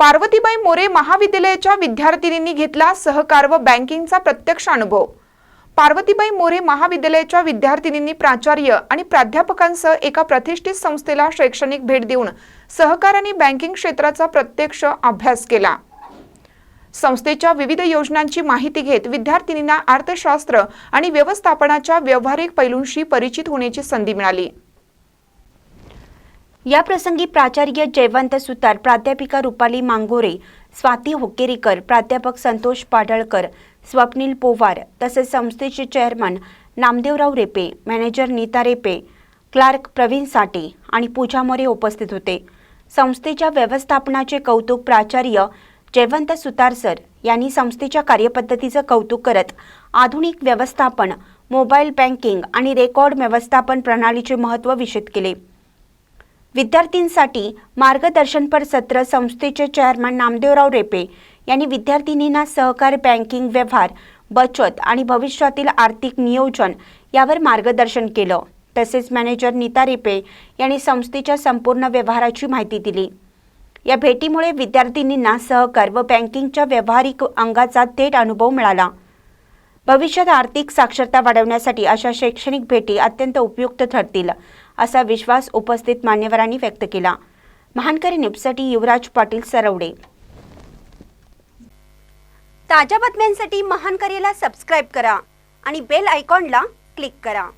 पार्वतीबाई मोरे महाविद्यालयाच्या विद्यार्थिनींनी घेतला सहकार व बँकिंगचा प्रत्यक्ष अनुभव. पार्वतीबाई मोरे महाविद्यालयाच्या विद्यार्थिनींनी प्राचार्य आणि प्राध्यापकांसह एका प्रतिष्ठित संस्थेला शैक्षणिक भेट देऊन सहकार आणि बँकिंग क्षेत्राचा प्रत्यक्ष अभ्यास केला. संस्थेच्या विविध योजनांची माहिती घेत विद्यार्थिनींना अर्थशास्त्र आणि व्यवस्थापनाच्या व्यावहारिक पैलूंशी परिचित होण्याची संधी मिळाली. या प्रसंगी प्राचार्य जयवंत सुतार प्राध्यापिका रुपाली मांगोरे स्वाती होकेरीकर प्राध्यापक संतोष पाडळकर स्वप्नील पोवार तसेच संस्थेचे chairman Namdevrao Repe manager Nita Repe clerk Pravin Sate आणि पूजा मोरे उपस्थित होते. संस्थेच्या व्यवस्थापनाचे कौतुक प्राचार्य जयवंत सुतार सर यांनी संस्थेच्या कार्यपद्धतीचं कौतुक करत आधुनिक व्यवस्थापन मोबाईल बँकिंग आणि रेकॉर्ड व्यवस्थापन प्रणालीचे महत्त्व विषद केले. विद्यार्थींसाठी मार्गदर्शनपर सत्र संस्थेचे चेअरमन नामदेवराव रेपे यांनी विद्यार्थिनींना सहकार बँकिंग व्यवहार बचत आणि भविष्यातील आर्थिक नियोजन यावर मार्गदर्शन केलं. तसेच मॅनेजर नीता रेपे यांनी संस्थेच्या संपूर्ण व्यवहाराची माहिती दिली. या भेटीमुळे विद्यार्थिनींना सहकार व बँकिंगच्या व्यावहारिक अंगाचा थेट अनुभव मिळाला. भविष्यात आर्थिक साक्षरता वाढवण्यासाठी अशा शैक्षणिक भेटी अत्यंत उपयुक्त ठरतील असा विश्वास उपस्थित मान्यवरांनी व्यक्त केला. महानकरी न्यूजसाठी युवराज पाटील सरवडे. ताज्या बातम्यांसाठी महानकरीला सबस्क्राईब करा आणि बेल आयकॉनला क्लिक करा.